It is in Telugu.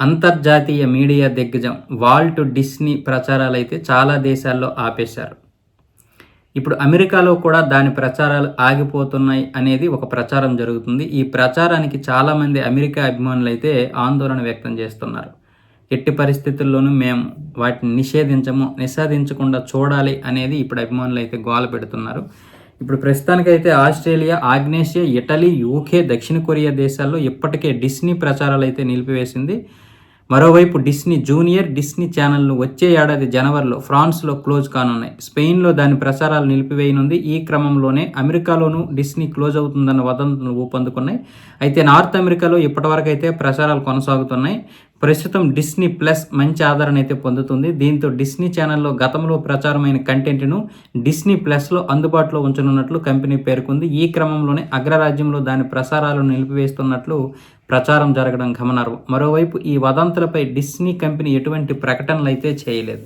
అంతర్జాతీయ మీడియా దిగ్గజం వాల్ట్ డిస్నీ ప్రచారాలు అయితే చాలా దేశాల్లో ఆపేశారు. ఇప్పుడు అమెరికాలో కూడా దాని ప్రచారాలు ఆగిపోతున్నాయి అనేది ఒక ప్రచారం జరుగుతుంది. ఈ ప్రచారానికి చాలామంది అమెరికా అభిమానులు అయితే ఆందోళన వ్యక్తం చేస్తున్నారు. ఎట్టి పరిస్థితుల్లోనూ మేము వాటిని నిషేధించము నిషేధించకుండా చూడాలి అనేది ఇప్పుడు అభిమానులు అయితే గోల పెడుతున్నారు. ఇప్పుడు ప్రస్తుతానికైతే ఆస్ట్రేలియా ఆగ్నేషియా ఇటలీ యూకే దక్షిణ కొరియా దేశాల్లో ఇప్పటికే డిస్నీ ప్రచారాలు అయితే నిలిపివేసింది. మరోవైపు డిస్నీ జూనియర్ డిస్నీ ఛానల్ను వచ్చే ఏడాది జనవరిలో ఫ్రాన్స్లో క్లోజ్ కానున్నాయి. స్పెయిన్లో దాని ప్రసారాలు నిలిపివేయనుంది. ఈ క్రమంలోనే అమెరికాలోనూ డిస్నీ క్లోజ్ అవుతుందన్న వదంతులు ఊపందుకున్నాయి. అయితే నార్త్ అమెరికాలో ఇప్పటివరకు అయితే ప్రసారాలు కొనసాగుతున్నాయి. ప్రస్తుతం డిస్నీ ప్లస్ మంచి ఆదరణ అయితే పొందుతుంది. దీంతో డిస్నీ ఛానల్లో గతంలో ప్రచారమైన కంటెంట్ను డిస్నీ ప్లస్లో అందుబాటులో ఉంచనున్నట్లు కంపెనీ పేర్కొంది. ఈ క్రమంలోనే అగ్రరాజ్యంలో దాని ప్రసారాలను నిలిపివేస్తున్నట్లు ప్రచారం జరగడం గమనార్హం. మరోవైపు ఈ వదంతులపై డిస్నీ కంపెనీ ఎటువంటి ప్రకటనలు అయితే చేయలేదు.